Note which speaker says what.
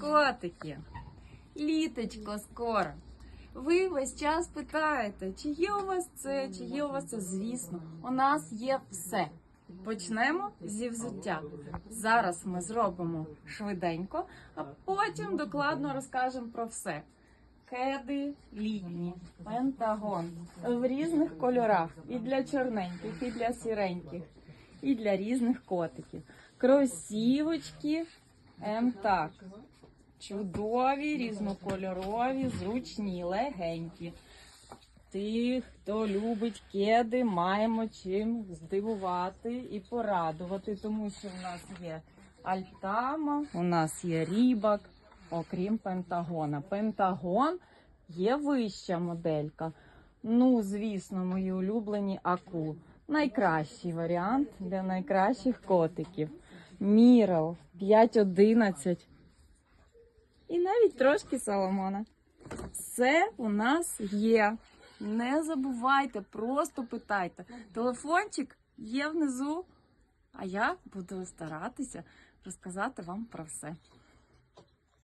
Speaker 1: Котики, літочко скоро. Ви весь час питаєте, чи є у вас це, чи є у вас це. Звісно, у нас є все. Почнемо зі взуття. Зараз ми зробимо швиденько, а потім докладно розкажемо про все. Кеди літні, пентагон в різних кольорах. І для чорненьких, і для сіреньких, і для різних котиків. Кросівочки МТАК. Чудові, різнокольорові, зручні, легенькі. Тих, хто любить кеди, маємо чим здивувати і порадувати, тому що в нас є Альтама, у нас є Рібак, окрім Пентагона. Пентагон є вища моделька. Ну, звісно, мої улюблені аку. Найкращий варіант для найкращих котиків. Мірал 511. І навіть трошки Соломона. Все у нас є. Не забувайте, просто питайте. Телефончик є внизу, а я буду старатися розказати вам про все.